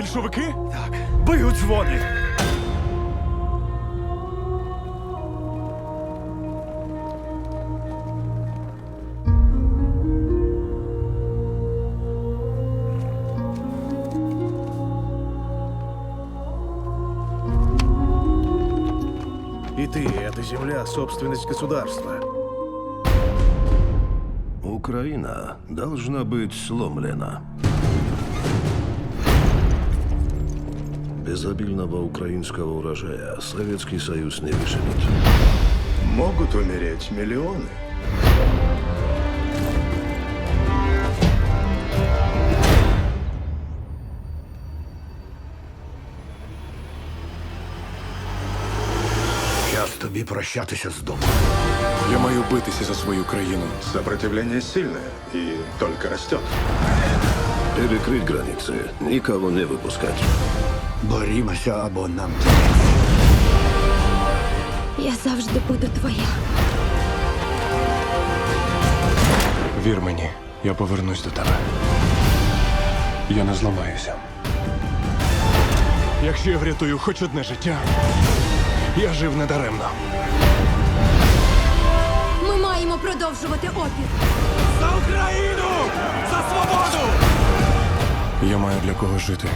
Більшовики? Так. Бию дзвони! И ты, эта земля, собственность государства. Украина должна быть сломлена. Без обильного украинского урожая Советский Союз не выживет. Могут умереть миллионы. Час тобі прощатися з домом. Я маю битися за свою країну. Сопротивление сильное и только растет. Перекрыть границы, никого не выпускать. Борімося або нам. Я завжди буду твоя. Вір мені, я повернусь до тебе. Я не зламаюся. Якщо я врятую хоч одне життя, я жив недаремно. Ми маємо продовжувати опір. За Україну! За свободу! Я маю для кого жити.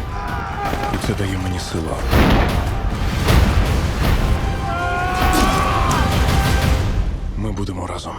І це дає мені силу. Ми будемо разом.